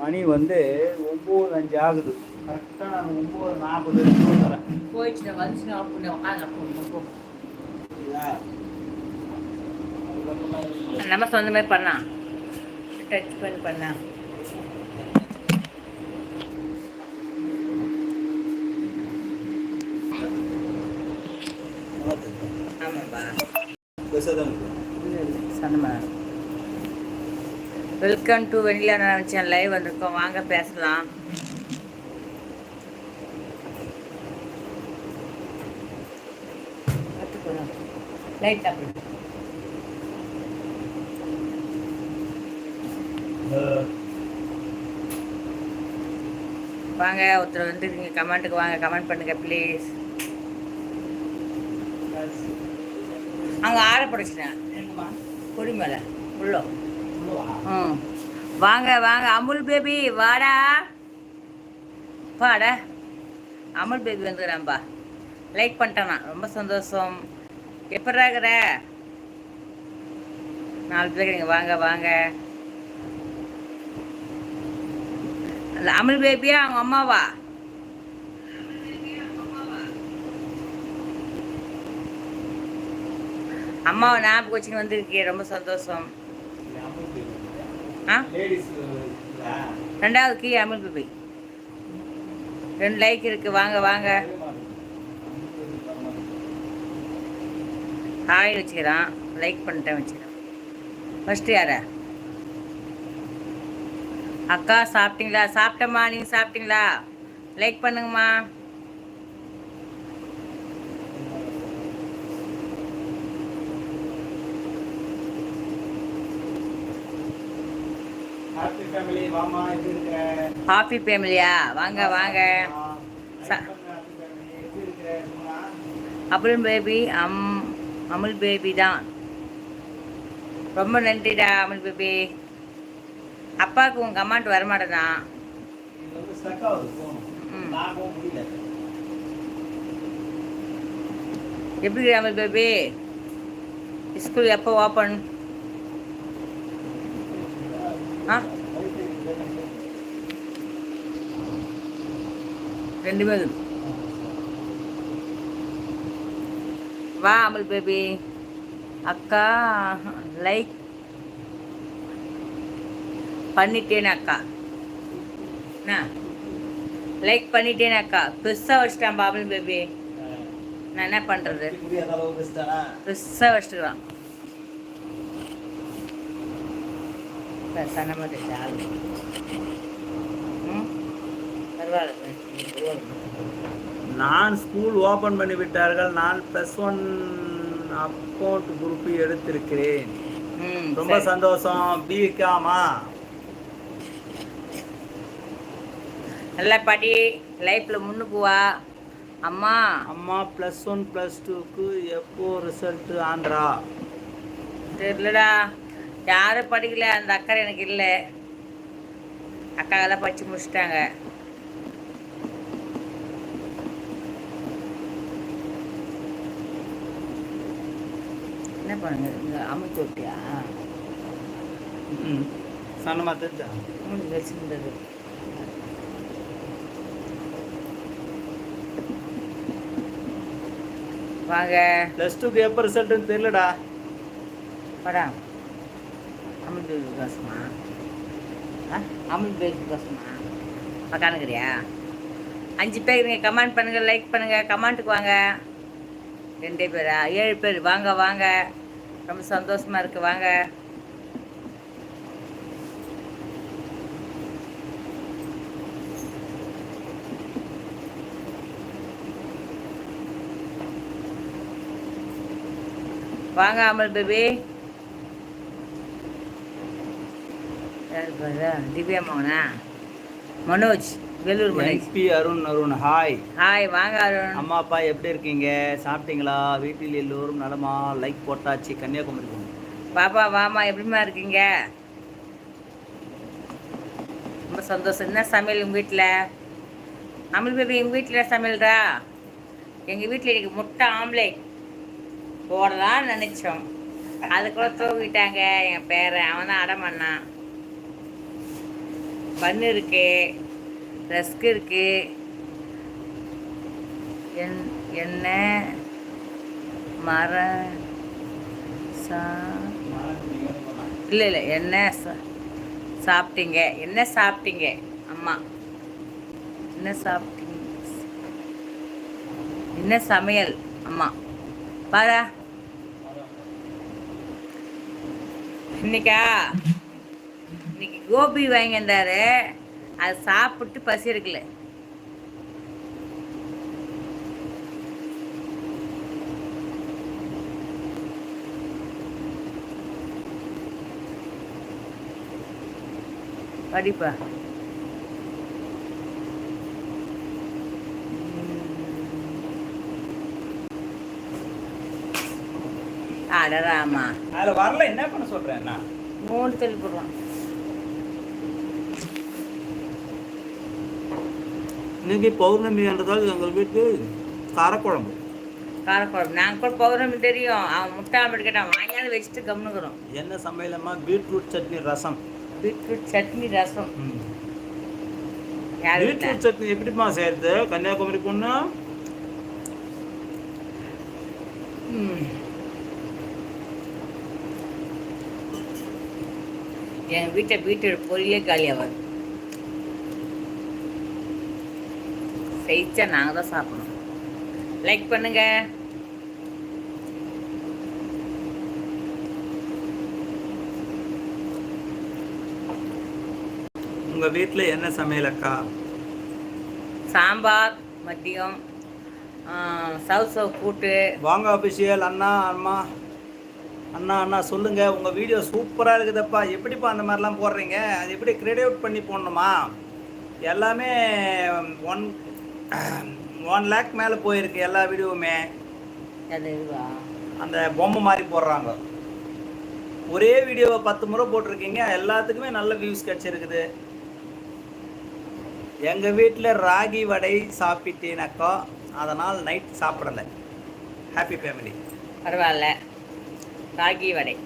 மணி வந்து ஒம்பது அஞ்சு ஆகுது. கரெக்டாக நான் ஒம்பது நாற்பது வரேன் போயிடுச்சு வந்துச்சு நம்ம சொந்த மாதிரி பண்ணலாம். டச் பண்ணி பண்ணலாம். ஆமாப்பா. பெருசாக தான் இருக்கு. சந்தமா. வெல்கம் டு வெண்ணிலா நினச்சேன் லைவ் வந்திருக்கோம். வாங்க பேசலாம். லைட் அப்படி வாங்க ஒருத்தர் வந்து நீங்கள் கமெண்ட்டுக்கு வாங்க. கமெண்ட் பண்ணுங்க ப்ளீஸ் அங்கே ஆற படைச்சிட்டேன். கொடி மேலே. உள்ளோ. ம். வாங்க வாங்க. அமுல் பேபி வாடா. வாடா. அமுல் பேபி வந்துக்கிறான்பா லைக் பண்ணிட்டானா. ரொம்ப சந்தோஷம். எப்படா இருக்கிற? நாலு பேர் நீங்கள் வாங்க வாங்க. அந்த அமுல் பேபியா அவங்க அம்மாவா? அம்மாவை ஞாபகம் வச்சுன்னு வந்திருக்கே ரொம்ப சந்தோஷம். ஆ? ரெண்டாவது கீ அமுல் பிபி. ரெண்டு லைக் இருக்குது வாங்க வாங்க. ஹாய் வச்சுக்கிறான். லைக் பண்ணிட்டேன் வச்சுக்கிறான். ஃபஸ்ட்டு யார? அக்கா சாப்பிட்டீங்களா? சாப்பிட்டம்மா நீங்கள் சாப்பிட்டீங்களா? லைக் பண்ணுங்கம்மா. ஹாப்பி ஃபேமிலியா வாங்க வாங்க. அமுல் பேபி அம் அமுல் பேபி தான். ரொம்ப நன்றிடா அமுல் பேபி அப்பாவுக்கு உங்கள் கமாண்ட் வரமாட்டேதான் எப்படி அமுல் பேபி ஸ்கூல் எப்போ ஓப்பன் ஆ ரெண்டு பேரும் வா அமல் பேபி அக்கா லைக் பண்ணிட்டேன் அக்கா. என்ன? லைக் பண்ணிட்டேன் அக்கா. பெருசாக வச்சுட்டான் அமுல் பேபி நான் என்ன பண்ணுறது பெருசாக வச்சுக்கிறான் சனமாக நான் ஸ்கூல் ஓபன் பண்ணி விட்டார்கள். நான் ப்ளஸ் ஒன் அக்கௌண்ட் குரூப் எடுத்திருக்கிறேன். ம் ரொம்ப. சந்தோஷம். பிகாமா நல்லா படி. லைஃப்பில் முன்னுக்கு வா. அம்மா. அம்மா ப்ளஸ் ஒன் ப்ளஸ் டூக்கு எப்போ ரிசல்ட் ஆந்திரா தெரியலடா. யாரும் படிக்கல. அந்த அக்கறை எனக்கு இல்லை. அக்காவெல்லாம் படித்து முடிச்சிட்டாங்க. பண்ணுங்க இந்த அமுத்து விட்டியா? ம் சன்னமா தெரிஞ்சா? மூணு வச்சுருந்தது. வாங்க. ப்ளஸ் டூக்கு எப்போ ரிசல்ட்னு தெரியலடா. வாடா. அமுல் பேபி கோசமா? ஆ அமுல் பேபி கோசமா? உக்காந்துக்கிறியா? அஞ்சு பேர் நீங்கள் கமெண்ட் பண்ணுங்கள் லைக் பண்ணுங்கள் கமெண்ட்டுக்கு வாங்க. ரெண்டே பேரா? ஏழு பேர். வாங்க வாங்க. ரொம்ப சந்தோஷமாக இருக்குது வாங்க. வாங்க அமல் பேபி. யார் பாரு? திவ்யா மோகனா? மனோஜ். வேலூர் மனோஜ் என்பி அருண் அருண் ஹாய் ஹாய் வாங்க அருண். அம்மா அப்பா எப்படி இருக்கீங்க? சாப்பிட்டீங்களா? வீட்டில் எல்லோரும் நலமா? லைக் போட்டாச்சு. கன்னியாகுமரி. பாப்பா வாமா எப்படிம்மா இருக்கீங்க? ரொம்ப சந்தோஷம். என்ன சமையல் உங்கள் வீட்டில் அமல் பேபி எங்கள் வீட்டில் சமையல்டா எங்கள் வீட்டில் இன்னைக்கு முட்டை ஆம்லேட் போடலாம்னு நினச்சோம். அதுக்குள்ள தூக்கிட்டாங்க எங்கள் பேரன் அவன் தான் அடம் பண்ணான் பன் இருக்கு. ரஸ்க் இருக்கு. என் என்ன? மர சா இல்லை இல்லை என்ன சா- சாப்பிட்டீங்க? என்ன சாப்பிட்டீங்க? அம்மா என்ன சாப்பிட்டீங்க? என்ன சமையல்? அம்மா பாரா. இன்னைக்கா? இன்னைக்கு கோபி வாங்கி வந்தாரு அது சாப்பிட்டு பசி இருக்குல்ல படிப்பா. அடராமா அதில் வரல என்ன பண்ண சொல்கிறேன் நான் மூணு தள்ளி இன்னைக்கு பௌர்ணமின்றதால் எங்கள் வீட்டு காரக்குழம்பு. காரக்குழம்பு. நாங்கள் கூட பௌர்ணமி தெரியும். அவன் முட்டை ஆம்பிட்டு கேட்டான் வாங்கியாவது வச்சுட்டு கம்னுக்குறோம் என்ன சமையலம்மா? பீட்ரூட் சட்னி ரசம். பீட்ரூட் சட்னி ரசம். பீட்ரூட் சட்னி எப்படிம்மா செய்யறது கன்னியாகுமரி பொண்ணு? எங்கள் வீட்டை பீட்ரூட் பொரியலே காலியாகாது. செய்ச்சா நாங்கள் தான் சாப்பிடணும். லைக் பண்ணுங்க. உங்கள் வீட்டில் என்ன சமையல் அக்கா? சாம்பார் மதியம் சவ் சவ் கூட்டு. வாங்க அபிஷியல் அண்ணா அம்மா. அண்ணா அண்ணா சொல்லுங்க. உங்க வீடியோ சூப்பரா இருக்குதப்பா. எப்படிப்பா அந்த மாதிரிலாம் போடுறீங்க? அது எப்படி கிரெடிட் பண்ணி போடணுமா? எல்லாமே ஒன் ஒன் லேக் மேலே போயிருக்கு எல்லா வீடியோவுமே. அந்த பொம்மை மாதிரி போடுறாங்க. ஒரே வீடியோவை பத்து முறை போட்டிருக்கீங்க எல்லாத்துக்குமே நல்ல வியூஸ் கிடச்சிருக்குது. எங்கள் வீட்டில் ராகி வடை சாப்பிட்டேனாக்கா அதனால் நைட் சாப்பிடலை. ஹாப்பி ஃபேமிலி பரவாயில்ல. ராகி வடை.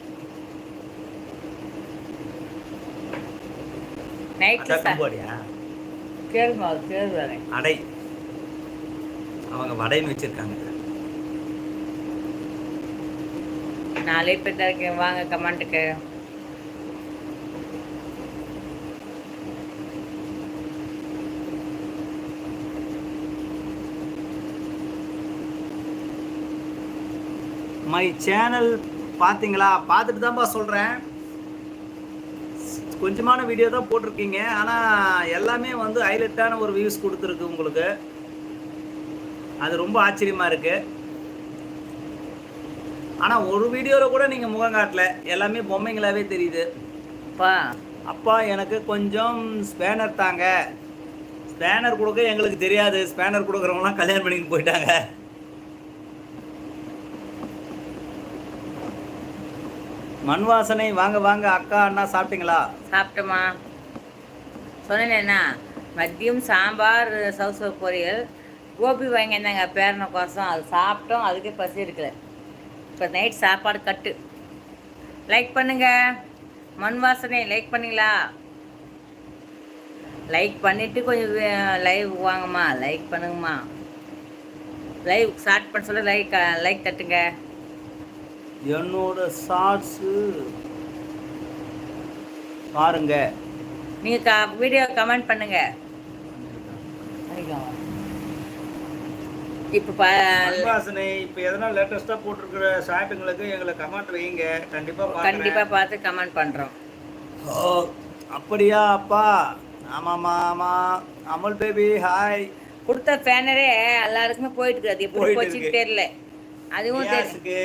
நைட்டு கம்போடியா கேளு மாவு கேளு வடை அடை. அவங்க வடைன்னு வச்சிருக்காங்க. நாலே பேர் தான் இருக்கேன் வாங்க கமெண்ட்டுக்கு மை சேனல் பார்த்தீங்களா பார்த்துட்டு தான்ப்பா சொல்கிறேன் கொஞ்சமான வீடியோ தான் போட்டிருக்கீங்க. ஆனால் எல்லாமே வந்து ஹைலைட்டான ஒரு வியூஸ் கொடுத்துருக்கு உங்களுக்கு. அது ரொம்ப ஆச்சரியமாக இருக்குது ஆனால் ஒரு வீடியோவில் கூட நீங்கள் முகம் காட்டல. எல்லாமே பொம்மைங்களாவே தெரியுது. பா. அப்பா எனக்கு கொஞ்சம் ஸ்பேனர் தாங்க. ஸ்பேனர் கொடுக்க எங்களுக்கு தெரியாது. ஸ்பேனர் கொடுக்குறவங்களாம் கல்யாணம் பண்ணிட்டு போயிட்டாங்க. மண் வாசனை வாங்க வாங்க அக்கா அண்ணா சாப்பிட்டீங்களா? சாப்பிட்டோமா சொன்னேன்னா மதியம் சாம்பார் சவு சவு பொரியல் கோபி வாங்கியிருந்தாங்க பேரனை கோசம் அது சாப்பிட்டோம் அதுக்கே பசி இருக்கல இப்போ நைட் சாப்பாடு கட்டு. லைக் பண்ணுங்க. மண் வாசனை லைக் பண்ணீங்களா? லைக் பண்ணிட்டு கொஞ்சம் லைவ் வாங்கம்மா. லைக் பண்ணுங்கம்மா. லைவ் ஸ்டார்ட் பண்ண சொல்ல லைக் லைக் தட்டுங்க. என்னோட ஷார்ட்ஸு பாருங்க. நீங்கள் க வீடியோ கமெண்ட் பண்ணுங்க. இப்போ வாசனை இப்போ எதனா லேட்டஸ்ட்டாக போட்டிருக்கிற ஷாப்பிங்களுக்கு எங்களை கமெண்ட் வைங்க கண்டிப்பாக கண்டிப்பாக பார்த்து கமெண்ட் பண்ணுறோம் ஓ அப்படியா அப்பா? ஆமாம்மா ஆமாம் அமுல் பேபி ஹாய் கொடுத்த பேனரே எல்லாருக்குமே போயிட்டு இருக்குது அது எப்படி போச்சுன்னு. தெரியல. அதுவும் வியாஸுக்கு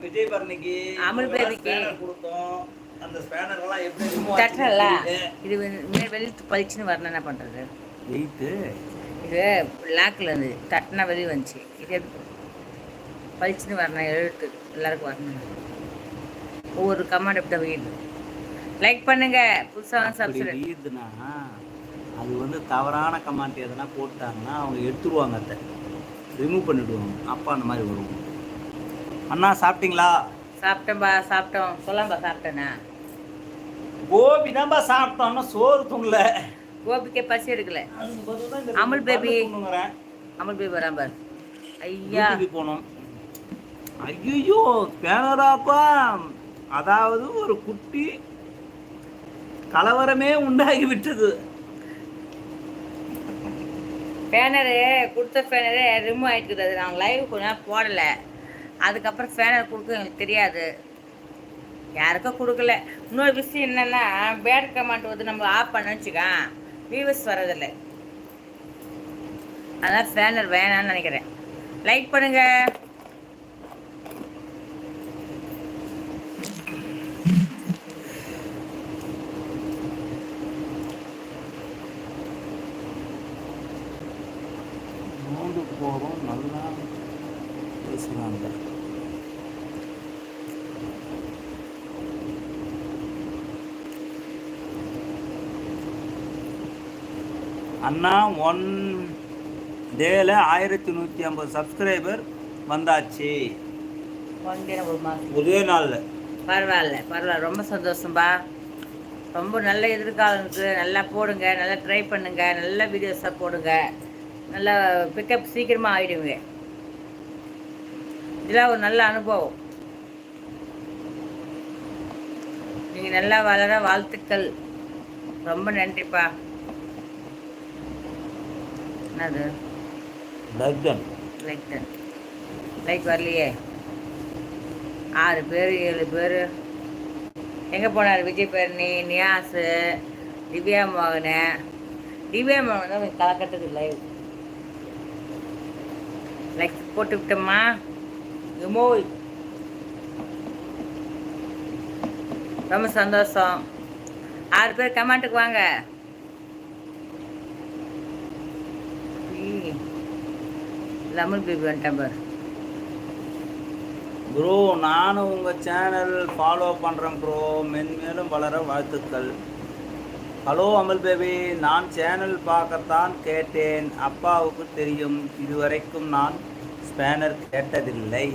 விஜய் பரணிக்கு அமுல் பேபிக்கு. கொடுத்தோம். அந்த ஸ்பேனர் எல்லாம் எப்படி தட்டல இது வெளி- வெளியே பளிச்சுன்னு வரணும் என்ன பண்ணுறது வெயிட்டு இது லாக்கில் இருந்து தட்டினா வெளியே வந்துச்சு. இது பளிச்சுன்னு வரணும் எழுத்து. எல்லாருக்கும் வரணும். ஒவ்வொரு கமெண்ட் எப்படி வீடு லைக் பண்ணுங்க. புதுசாக சப்ஸ்கிரைப் அது வந்து தவறான கமெண்ட் எதனா போட்டாங்கன்னா அவங்க எடுத்துருவாங்க அதை ரிமூவ் பண்ணிடுவாங்க. அப்பா அந்த மாதிரி வரும். அண்ணா சாப்பிட்டீங்களா? சாப்பிட்டேன்பா சாப்பிட்டோம். சொல்லாம்பா சாப்பிட்டேண்ணா கோபி தான்ப்பா சாப்பிட்டோம்னா சோறு தூங்கல. கோபிக்கே பசி எடுக்கல. அமுல் புடுங்குறேன். அமல் போய் வரான் பார். ஐயா. போனோம் ஐயோ பேனராப்பா அதாவது ஒரு குட்டி கலவரமே உண்டாகி விட்டது பேனரு கொடுத்த பேனரு ரிமூவ் ஆகிட்டுக்குது அது நாங்கள் லைவ் கொஞ்ச நேரம் போடலை. அதுக்கப்புறம் பேனர் கொடுக்க எங்களுக்கு தெரியாது. யாருக்கும் கொடுக்கல. இன்னொரு விஷயம் என்னென்னா பேட் கமெண்ட் வந்து நம்ம ஆஃப் பண்ண வச்சுக்கோன் வியூவர்ஸ் வர்றதில்லை அதான் பேனர் வேணாம்னு நினைக்கிறேன். லைக் பண்ணுங்க. அண்ணா ஒன் டேல ஆயிரத்தி நூற்றி ஐம்பது சப்ஸ்கிரைபர் வந்தாச்சு. ஒரு நாளில். பரவாயில்ல பரவாயில்ல. ரொம்ப சந்தோஷம்பா. ரொம்ப நல்ல எதிர்காலம் இருக்குது நல்லா போடுங்க நல்லா ட்ரை பண்ணுங்க நல்ல வீடியோஸாக போடுங்க. நல்லா பிக்கப் சீக்கிரமாக ஆகிடுங்க இதெல்லாம் ஒரு நல்ல அனுபவம். நீங்கள் நல்லா வளர வாழ்த்துக்கள். ரொம்ப நன்றிப்பா. என்னது? லைக் தான் லைக் வரலையே. ஆறு பேர் ஏழு பேர். எங்கே போனார் விஜய் பேரணி நியாஸு திவ்யா மோகன். திவ்யா மோகன் தான் கொஞ்சம் கலக்கட்டுக்கு லைவ் லைக் போட்டு விட்டோம்மா எமோய் ரொம்ப சந்தோஷம். ஆறு பேர் கமெண்ட்டுக்கு வாங்க. லெமன் பேபி வந்துட்டேன் பாரு. ப்ரோ நானும் உங்கள் சேனல் ஃபாலோ பண்ணுறேன் ப்ரோ. மென்மேலும் வளர வாழ்த்துக்கள். ஹலோ அமல் பேபி நான் சேனல் பார்க்கத்தான் கேட்டேன். அப்பாவுக்கு தெரியும். இதுவரைக்கும் நான் ஸ்பேனர் கேட்டதில்லை.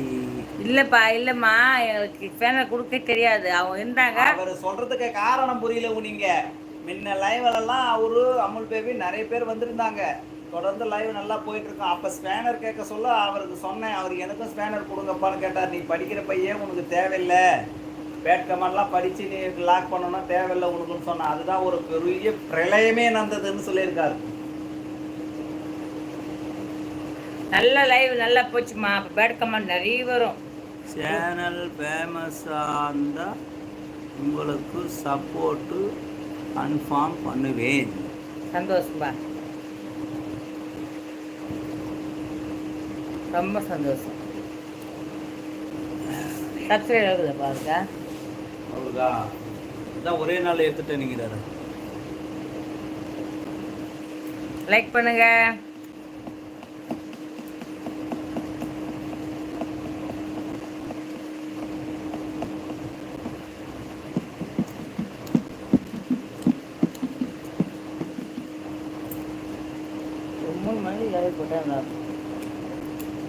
இல்லைப்பா இல்லைம்மா. எங்களுக்கு பேனர் கொடுக்க தெரியாது. அவங்க இருந்தாங்க. அவர் சொல்றதுக்கு காரணம் புரியல நீங்க. முன்ன லைவ்லலாம் அவரு அமுல் பேபி நிறைய பேர் வந்திருந்தாங்க. தொடர்ந்து லைவ் நல்லா போயிட்டு இருக்கோம் அப்ப ஸ்பேனர் கேட்க சொல்ல அவருக்கு சொன்னேன் அவர் எனக்கும் ஸ்பேனர் கொடுங்கப்பான்னு கேட்டார். நீ படிக்கிற பையன் உனக்கு தேவையில்லை. பேட் கமெண்ட்லாம் படிச்சு நீ லாக் பண்ணணும்னா தேவையில்லை உனக்குன்னு சொன்னேன். அதுதான் ஒரு பெரிய பிரளயமே நடந்ததுன்னு சொல்லியிருக்காரு. நல்ல லைவ் நல்லா போச்சுமா? அப்போ பேட் கமெண்ட் நிறைய வரும். சேனல் ஃபேமஸாக இருந்தால் உங்களுக்கு சப்போர்ட்டு கன்ஃபார்ம் பண்ணுவேன். சந்தோஷம்பா. ரொம்ப சந்தோஷம். சப்ஸ்கிரைப் ஆகுது பாருங்க. அவருக்கா இதான் ஒரே நாள் எடுத்துட்டு நிற்கிறாரு லைக் பண்ணுங்க. மூணு மணி லைவ் போட்டா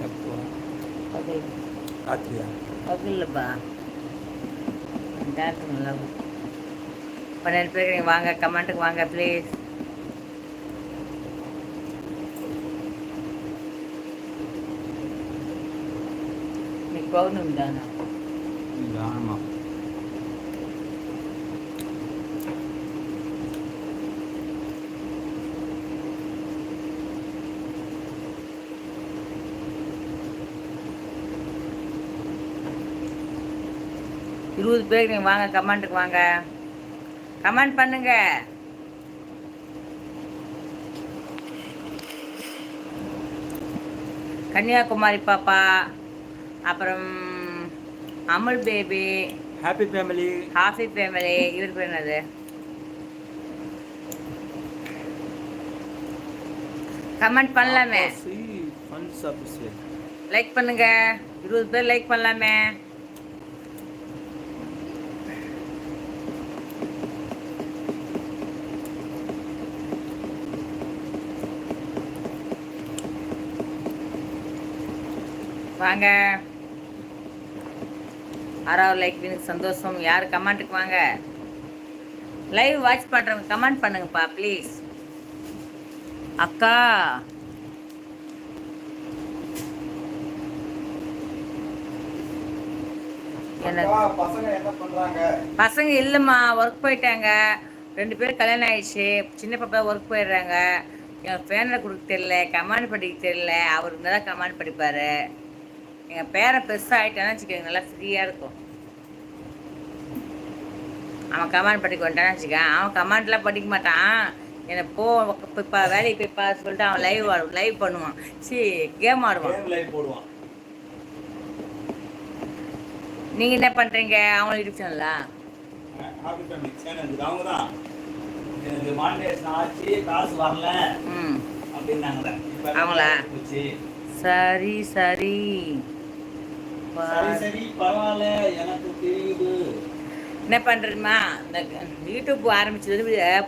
எப்போ பகல் ராத்திரியா பகல்லப்பா டாக்டர் நல்லா பன்னெண்டு பேர் நீங்கள் வாங்க கமெண்ட்டுக்கு வாங்க ப்ளீஸ் இன்னைக்கு பௌர்ணமி தானே ஆமாம் இருபது பேர் நீங்கள் வாங்க கமெண்ட்டுக்கு வாங்க. கமெண்ட் பண்ணுங்க. கன்னியாகுமரி பாப்பா அப்புறம் Amul baby happy family happy family இவர் பேர் என்னது? கமெண்ட் பண்ணலாமே. லைக் பண்ணுங்க. இருபது பேர் லைக் பண்ணலாமே. வாங்க. ஆறாவது லைக் எனக்கு சந்தோஷம். யார் கமெண்ட்டுக்கு வாங்க? லைவ் வாட்ச் பண்ணுறவங்க கமெண்ட் பண்ணுங்கப்பா ப்ளீஸ் அக்கா. பசங்க என்ன பண்றாங்க? பசங்க இல்லைம்மா ஒர்க் போயிட்டாங்க. ரெண்டு பேரும் கல்யாணம் ஆயிடுச்சு. சின்ன பாப்பா ஒர்க் போயிடுறாங்க. என் பேனில் கொடுக்க தெரியல கமாண்ட் படிக்க தெரியல. அவர் இருந்தால் தான் கமாண்ட் படிப்பார். எங்கள் பேரன் பெருசாக ஆகிட்டான்னு வச்சுக்கோங்க நல்லா ஃப்ரீயாக இருக்கும். அவன் கமாண்ட் படிக்க வந்துட்டான்னு வச்சுக்க அவன் கமாண்ட்லாம் படிக்க மாட்டான். என்னை போ இப்போ வேலைக்கு போய் பா சொல்லிட்டு அவன் லைவ் ஆடு லைவ் பண்ணுவான். சி கேம் ஆடுவான். லைவ் போடுவான். நீங்கள் என்ன பண்ணுறீங்க அவங்கள யூடியூப் சேனலா ஹாப்பி ஃபேமிலி சேனல் அவங்க தான் எனக்கு மானிட்டேஷன் ஆச்சு காசு வரல. ம். அவங்களா? சரி சரி. என்ன பண்ணுறதுமா இந்த யூடியூப் ஆரம்பிச்சது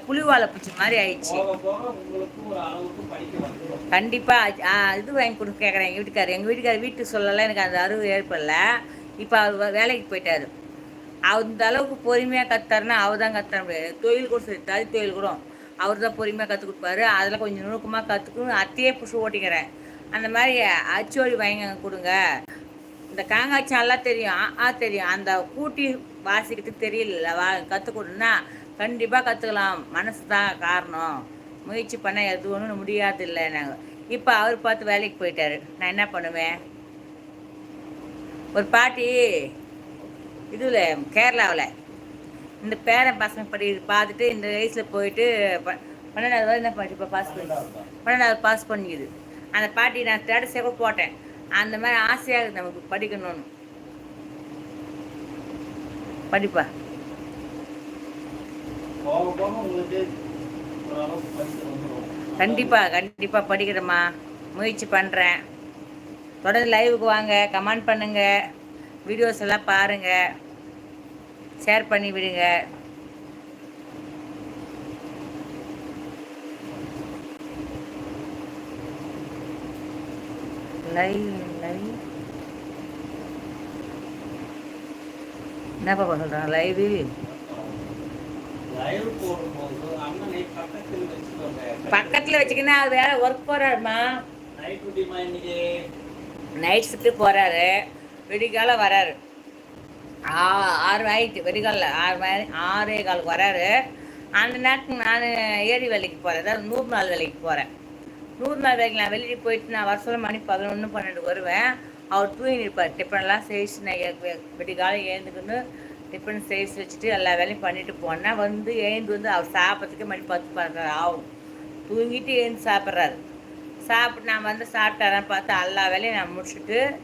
புலிவாலை பூச்சி மாதிரி ஆயிடுச்சு. கண்டிப்பாக இது வாங்கி கொடுக்க கேட்குறேன் எங்கள் வீட்டுக்காரர் எங்கள் வீட்டுக்காரர் வீட்டுக்கு சொல்லலாம் எனக்கு அந்த அறிவு ஏற்படல. இப்போ அவர் வேலைக்கு போயிட்டாரு. அந்த அளவுக்கு பொறுமையாக கத்தாருன்னா அவர் தான் கத்த முடியாது. தொழில் கூட சரி தறி தொழில் கூட. அவர் தான் பொறுமையாக கற்றுக் கொடுப்பாரு. அதில் கொஞ்சம் நுணுக்கமாக கற்றுக்கணும் அத்தையே புஷு ஓட்டிக்கிறேன். அந்த மாதிரி அச்சோடி வாங்கி கொடுங்க. இந்த காங்காய்ச்சாலாம் தெரியும். ஆ, தெரியும். அந்த கூட்டி வாசிக்கிறதுக்கு தெரியல வா கற்றுக் கொடுன்னா கண்டிப்பாக கற்றுக்கலாம் மனசு தான் காரணம். முயற்சி பண்ண எது ஒன்றும் முடியாது இல்லை நாங்கள் இப்போ அவர் பார்த்து வேலைக்கு போயிட்டாரு. நான் என்ன பண்ணுவேன்? ஒரு பாட்டி இதில் கேரளாவில். இந்த பேரன் பசங்க படி பார்த்துட்டு இந்த வயசில் போயிட்டு பன்னெண்டாவது என்ன பண்ணிட்டு இப்போ பாஸ் பண்ணி பன்னெண்டாவது பாஸ் பண்ணிக்குது. அந்த பாட்டி நான் ஸ்டேட்டஸே கூட போட்டேன். அந்த மாதிரி ஆசையாக இருக்குது நமக்கு படிக்கணும்னு. படிப்பா. கண்டிப்பாக கண்டிப்பாக படிக்கிறேம்மா முயற்சி பண்ணுறேன் தொடர்ந்து லைவுக்கு வாங்க கமெண்ட் பண்ணுங்க. வீடியோஸ் எல்லாம் பாருங்க. ஷேர் பண்ணி விடுங்க லைவ் லைவ் என்ன பாப்பா சொல்கிறாங்க லைவு லைவ் போடும்போது அண்ணனை பக்கத்தில் வச்சுக்கினா அது வேற ஒர்க் போகிறாருமா நைட் ஷிஃப்ட்டு போகிறாரு விடிகாலம் வராரு. ஆ ஆறு ஆயிட்டு விடிகாலில் ஆறு மணி ஆறே காலுக்கு வராரு. அந்த நேரத்துக்கு நான் ஏரி வேலைக்கு போகிறேன் அதாவது நூறு நாள் வேலைக்கு போகிறேன் நூறு நாள் வேலைக்கு நான் வெளியே போயிட்டு நான் வர மணி பதினொன்று பன்னெண்டு வருவேன். அவர் தூங்கி இருப்பார் டிஃபன்லாம் செய்து நான் ஏ- விடிகாலம் ஏந்துக்குன்னு டிஃபன் செய்து வச்சுட்டு எல்லா வேலையும் பண்ணிட்டு போனேன். வந்து ஏந்து வந்து அவர் சாப்பிட்றதுக்கு மணி பத்து பதினாறு ஆகும். தூங்கிட்டு ஏந்து சாப்பிட்றாரு. சாப்பிட்டு நான் வந்து சாப்பிட்டாரன்னு பார்த்து எல்லா வேலையும் நான் முடிச்சுட்டு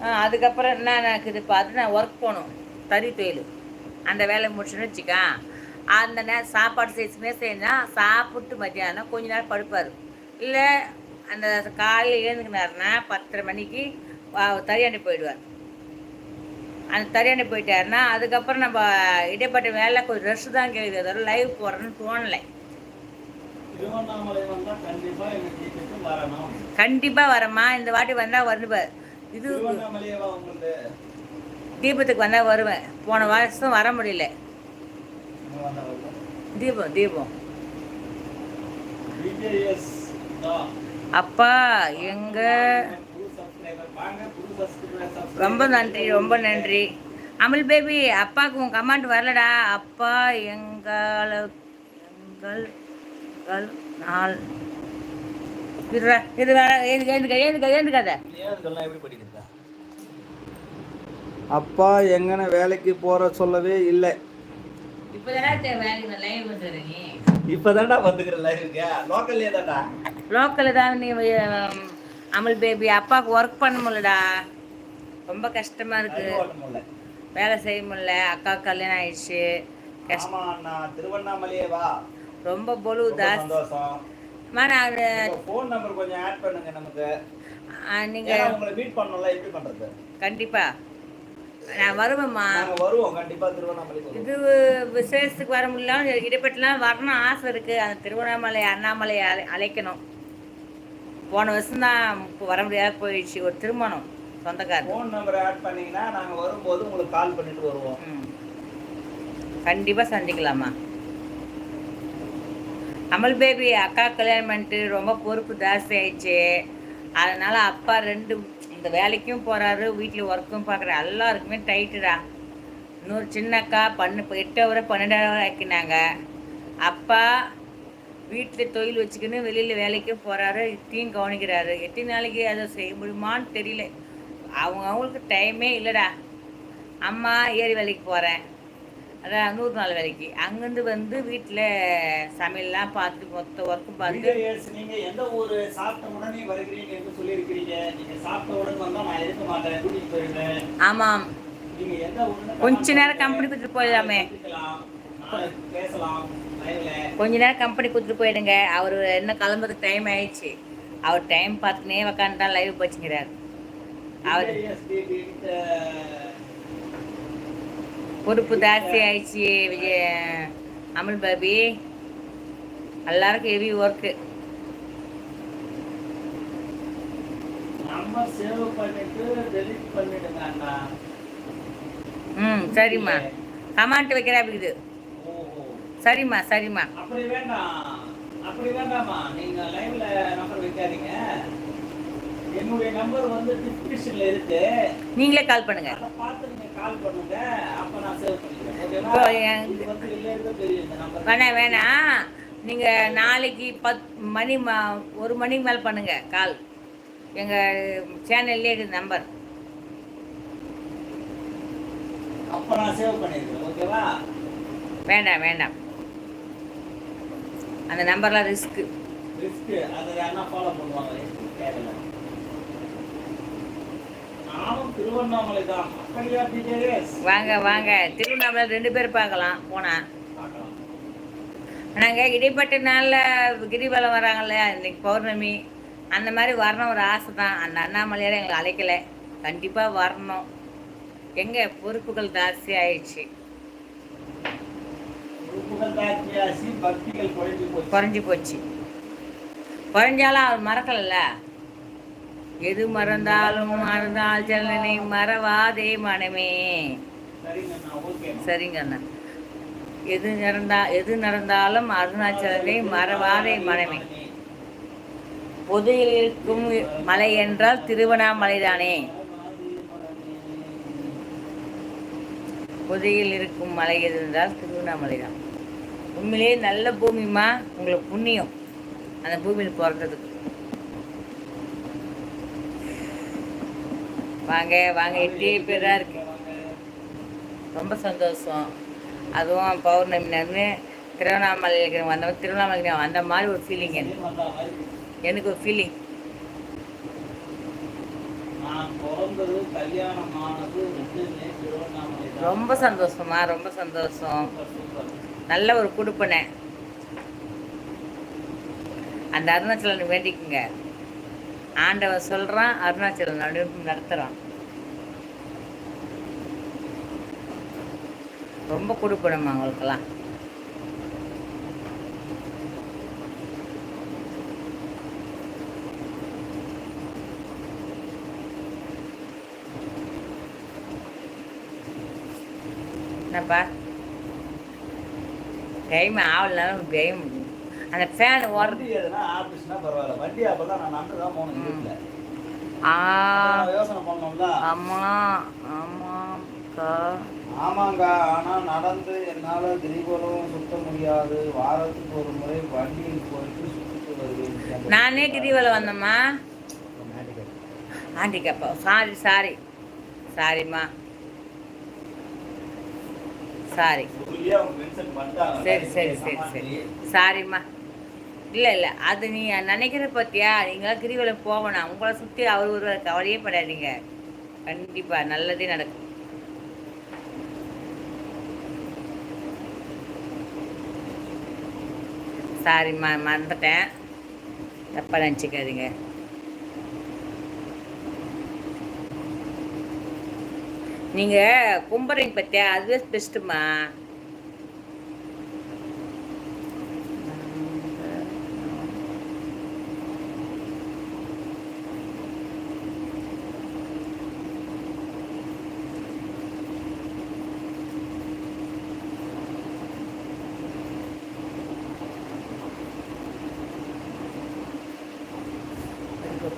அதுக்கப்புறம் என்ன எனக்கு இது பார்த்து நான் ஒர்க் போகணும். தறி தொழில். அந்த வேலையை முடிச்சுன்னு வச்சுக்கா. அந்த நேரம் சாப்பாடு செய்யுமே செய்யணும் சாப்பிட்டு மத்தியானம் கொஞ்ச நேரம் படுப்பார். இல்லை அந்த காலையில் எழுந்துக்கினாருன்னா பத்தரை மணிக்கு தறியாண்டி போயிடுவார். அந்த தறியாண்டி போயிட்டாருன்னா அதுக்கப்புறம் நம்ம இடைப்பட்ட வேலை கொஞ்சம் ரெஸ்ட் தான் கேட்குது அதோட லைவ் போடுறேன்னு தோணலை. வந்தா கண்டிப்பா வரேம்மா இந்த வாட்டி வந்தால் வருவார் இது தீபத்துக்கு வந்தால் வருவேன். போன வருஷம் வர முடியல. வந்தா? தீபம் தீபம். அப்பா எங்க? ரொம்ப நன்றி ரொம்ப நன்றி. அமல் பேபி அப்பாவுக்கு உன் கமாண்ட் வரலடா. அப்பா எங்கள எங்கள் நாள். இரு வேற அப்பா எங்கன வேலைக்கு போற சொல்லவே இல்லை இப்போதானே வேலைக்கு லைவ் பண்ணுற நீ இப்பதான்டா வந்துக்கிற லைவுக்கு லோக்கல்லே தான்டா லோக்கலில் தான் நீ அமல் பேபி அப்பாவுக்கு ஒர்க் பண்ண முடியலடா. ரொம்ப கஷ்டமா இருக்கு. வேலை செய்ய முடியல. அக்காவுக்கு கல்யாணம் ஆயிடுச்சு. திருவண்ணாமலையே வா. ரொம்ப பொலு தாஸ் அம்மா, நான் ஃபோன் நம்பர் கொஞ்சம் ஆட் பண்ணுங்க நமக்கு. நீங்க உங்களை மீட் பண்ணணும்ல எப்படி பண்றது? கண்டிப்பா. நான் வருவேம்மா. வருவோம். கண்டிப்பா திருவண்ணாமலைக்கு வருவோம். இது விசேஷத்துக்கு வர முடியல இடைப்பட்டுலாம். வரணும் ஆசை இருக்கு. அந்த திருவண்ணாமலை அண்ணாமலை அழை அழைக்கணும். போன வருஷம் தான் வர முடியாத போயிடுச்சு. ஒரு திருமணம். சொந்தக்காரர். ஃபோன் நம்பர் ஆட் பண்ணீங்கன்னா நாங்க வரும்போது உங்களுக்கு கால் பண்ணிட்டு வருவோம். கண்டிப்பாக சந்திக்கலாமா அமல் பேபி அக்கா கல்யாணம் பண்ணிட்டு ரொம்ப பொறுப்பு ஜாஸ்தி ஆயிடுச்சு. அதனால அப்பா ரெண்டு இந்த வேலைக்கும் போகிறாரு வீட்டில் ஒர்க்கும் பார்க்குறாரு எல்லாருக்குமே டைட்டுடா இன்னொரு சின்ன அக்கா பண்ணு இப்போ எட்டு வரை பன்னெண்டாயிரம் ஆக்கினாங்க. அப்பா வீட்டில் தொழில் வச்சுக்கின்னு வெளியில் வேலைக்கும் போகிறாரு இத்தையும் கவனிக்கிறாரு. எத்தனை நாளைக்கு அதை செய்ய முடியுமான்னு தெரியல. அவங்க அவங்களுக்கு டைமே இல்லைடா. அம்மா ஏரி வேலைக்கு போகிறேன் அதான் நூறு நாள் வேலைக்கு. அங்கேருந்து வந்து வீட்டில் சமையல்லாம் பார்த்து மொத்த ஒர்க்கும் பார்த்து Videos நீங்க எந்த ஊரு சாப்பிட்ட உடனே வருகிறீங்க என்று சொல்லியிருக்கிறீங்க? நீங்க சாப்பிட்ட உடனே வந்தா நான் இருக்க மாட்டேன்? கூட்டிட்டு போயிருந்தேன். ஆமாம். நீங்க எந்த ஊருன்னு கொஞ்ச நேரம் company கொடுத்துட்டு போயிடலாமே. பேசலாம். கொஞ்ச நேரம் கம்பெனி கொடுத்துட்டு போயிடுங்க. அவர் என்ன கிளம்புறதுக்கு டைம் ஆயிடுச்சு. அவர் டைம் பார்த்துனே உக்காந்து தான் லைவ் வச்சுக்கிறார் அவர் பொறுப்பு ஜாஸ்தி ஆயிடுச்சு விஜய் அமல் பாபி. எல்லாருக்கும் ஹெவி ஒர்க்கு ம் சரிம்மா. கமாண்ட் வைக்கிறா இருக்குது சரிம்மா சரிம்மா. அப்படி வேண்டாம். அப்படி வேண்டாமா நீங்க லைவ்ல நம்பர் வைக்காதீங்க. என்னுடைய நம்பர் வந்து டிஸ்கிரிப்ஷன்ல இருக்கு. நீங்களே கால் பண்ணுங்க. அதை பார்த்து நீங்க கால் பண்ணுங்க. அப்ப நான் சேவ் பண்ணிக்கிறேன். இது வந்து இல்ல இருக்க தெரியும் இந்த நம்பர் வேணாம் வேணாம் நீங்கள் நாளைக்கு பத் மணி ஒரு மணிக்கு மேலே பண்ணுங்க கால் எங்கள் சேனல்லே இருக்குது நம்பர் அப்ப நான் சேவ் பண்ணிருக்கேன் ஓகேவா வேண்டாம் வேண்டாம் அந்த நம்பர்லாம் ரிஸ்க்கு ரிஸ்க் அதை யாருன்னா ஃபாலோ பண்ணுவாங்க. தேவையில்ல நானும் திருவண்ணாமலை தான் அப்படியா டிஜேஎஸ் வாங்க வாங்க. திருவண்ணாமலை ரெண்டு பேர் பார்க்கலாம். போனால் நாங்கள் இடைப்பட்ட நாளில் கிரிவலம் வராங்கல்ல இன்னைக்கு பௌர்ணமி. அந்த மாதிரி வரணும் ஒரு ஆசை தான் அந்த அண்ணாமலையார் எங்களை அழைக்கலை. கண்டிப்பாக வரணும். எங்கே? பொறுப்புகள் ஜாஸ்தி ஆயிடுச்சு. குறைஞ்சு போச்சு. குறைஞ்சி போச்சு. குறைஞ்சாலும் அவர் மறக்கலல்ல. எது மறந்தாலும் மறந்தால் ஜனனை மறவாதே மனமே. சரிங்க அண்ணா. எது நடந்தா எது நடந்தாலும் அருணாச்சலனை மறவாதே மனமே. பொதுவில் இருக்கும் மலை என்றால் திருவண்ணாமலைதானே பொதுவில் இருக்கும் மலை எது என்றால் திருவண்ணாமலை தான். உண்மையிலேயே நல்ல பூமிமா உங்களுக்கு புண்ணியம். அந்த பூமியில் பிறந்ததுக்கு. வாங்க வாங்க எட்டே பேராக இருக்கு. ரொம்ப சந்தோஷம். அதுவும் பௌர்ணமி நேரம்னு திருவண்ணாமலைக்கு வந்த திருவண்ணாமலைக்கு நான் வந்த மாதிரி ஒரு ஃபீலிங் எனக்கு. எனக்கு ஒரு ஃபீலிங் ரொம்ப சந்தோஷமா ரொம்ப சந்தோஷம். நல்ல ஒரு குடுப்பனை. அந்த அருணாச்சலன் வேண்டிக்குங்க. ஆண்டவன் சொல்கிறான் அருணாச்சலம் நடு நடத்துகிறான் ரொம்ப கொடுப்பணுமா அவங்களுக்கெல்லாம்? என்னப்பா? டைம் ஆகலனாலும் டைம் அந்த ஃபேன் ஓடுறது வண்டி எதுனா ஆபீஸ்னா பரவாயில்ல. வண்டி அப்பதான் நான் நண்டு தான் போகணும். வீட்டுல யோசனை பண்ணோம்ல. ஆமா. ஆமாக்கா. ஆமாங்க. ஆனா நடந்து என்னால கிரிவலம் சுத்த முடியாது. வாரத்துக்கு ஒரு முறை வண்டியில் போயிட்டு சுத்திட்டு வருவேன். நானே கிரிவலம் வந்தேம்மா. ஆண்டிக்கப்பா சாரி சாரி சாரிம்மா சாரி சரி சரி சரி. சரி சாரிம்மா இல்லை இல்லை. அது நீ நினைக்கிற பார்த்தியா நீங்களாம் கிரிவலம் போகணும். உங்களை சுற்றி அவர் ஒரு கவலையே படாதீங்க. கண்டிப்பாக நல்லதே நடக்கும். சாரிம்மா மறந்துட்டேன். தப்பாக நினச்சிக்காதீங்க. நீங்கள் கும்புறீங்க பார்த்தியா அதுவே பெஸ்ட்டுமா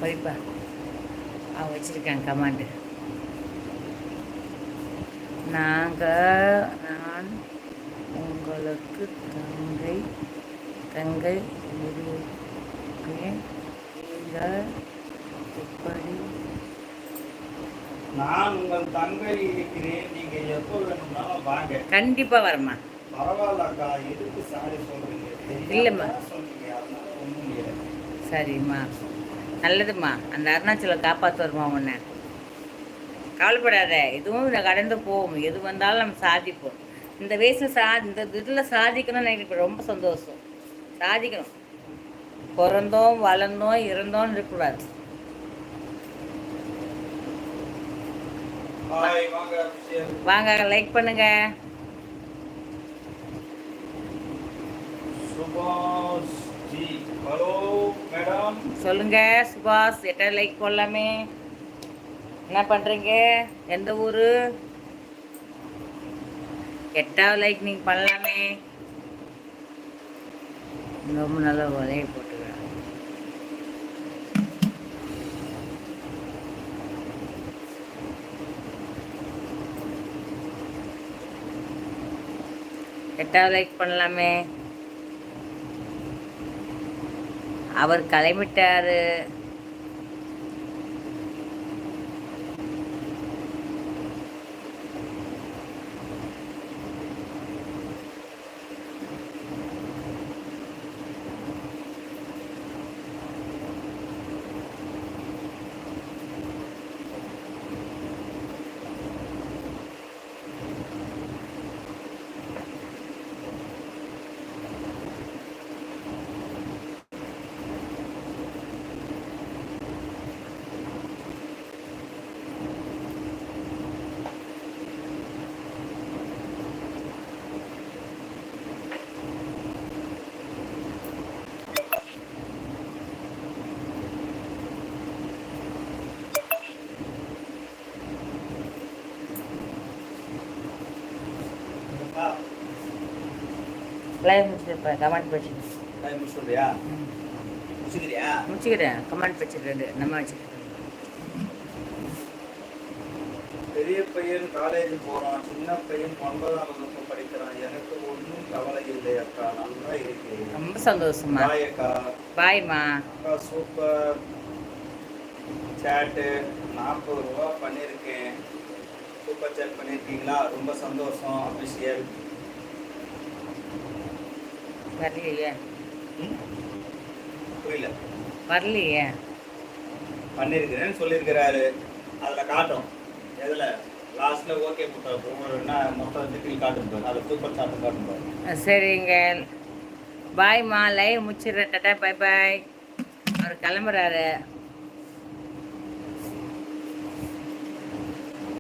படிப்பா அவன் வச்சிருக்கான் கமாண்டு நாங்கள் நான் உங்களுக்கு தங்கை தங்கை நீங்கள் எப்படி? நான் உங்கள் தங்கை இருக்கிறேன். நீங்க எப்போ வேணும்னாலும் வாங்க. கண்டிப்பாக வரமா பரவாயில்லக்கா எதுக்கு சாரி சொல்றீங்க? இல்லைம்மா. சரிம்மா. நல்லதும்மா. அந்த அருணாச்சலம் காப்பாற்றுவோம்மா உன்னை. கவலைப்படாத. இதுவும் இதை கடந்து போவோம் எது வந்தாலும் நம்ம சாதிப்போம். இந்த வயசில் சா இந்த இதில் சாதிக்கணும்னு எனக்கு ரொம்ப சந்தோஷம். சாதிக்கணும். பிறந்தோம் வளர்ந்தோம் இறந்தோம் இருக்கக்கூடாது. வாங்க லைக் பண்ணுங்க. சுபாஷ். ஹலோ மேடம் சொல்லுங்க சுபாஷ் எட்ட லைக் போடலாமே. என்ன பண்ணுறீங்க எந்த ஊர்? எட்டாவது லைக் நீங்கள் பண்ணலாமே. ரொம்ப நல்ல உதவி போட்டுக்கிறேன் எட்டாவது லைக் பண்ணலாமே. அவர் கலைமிட்டார். லைவ் முடிச்சிருப்பேன் கமெண்ட் படிச்சு டைம் சொல்றியா முடிச்சுக்கிறியா? முடிச்சுக்கிறேன். கமெண்ட் படிச்சிருக்கேன் நம்ம வச்சுக்கிறேன். பெரிய பையன் காலேஜ் போறான். சின்ன பையன் ஒன்பதாம் வகுப்பு படிக்கிறான். எனக்கு ஒன்றும் கவலை இல்லை அக்கா. நல்லா இருக்கிறேன். ரொம்ப சந்தோஷமா பாய் அக்கா. பாய்மா அக்கா சூப்பர் சேட்டு நாற்பது ரூபா பண்ணியிருக்கேன். சூப்பர் சேட் பண்ணியிருக்கீங்களா? ரொம்ப சந்தோஷம். அபிஷியல் வரலையே. புரியல. வரலையே. பண்ணியிருக்கிறேன்னு சொல்லியிருக்கிறாரு அதில் காட்டும். எதில்? லாஸ்ட்டில் ஓகே என்ன மொத்தம் டீட்டெயில் காட்டும் பாரு. அதில் சூப்பர் சாட்டு காட்டும் பாரு. சரிங்க. பாய்மா லைவ் முடிச்சிடுறேன். டாட்டா பாய் பாய் அவர் கிளம்புறாரு.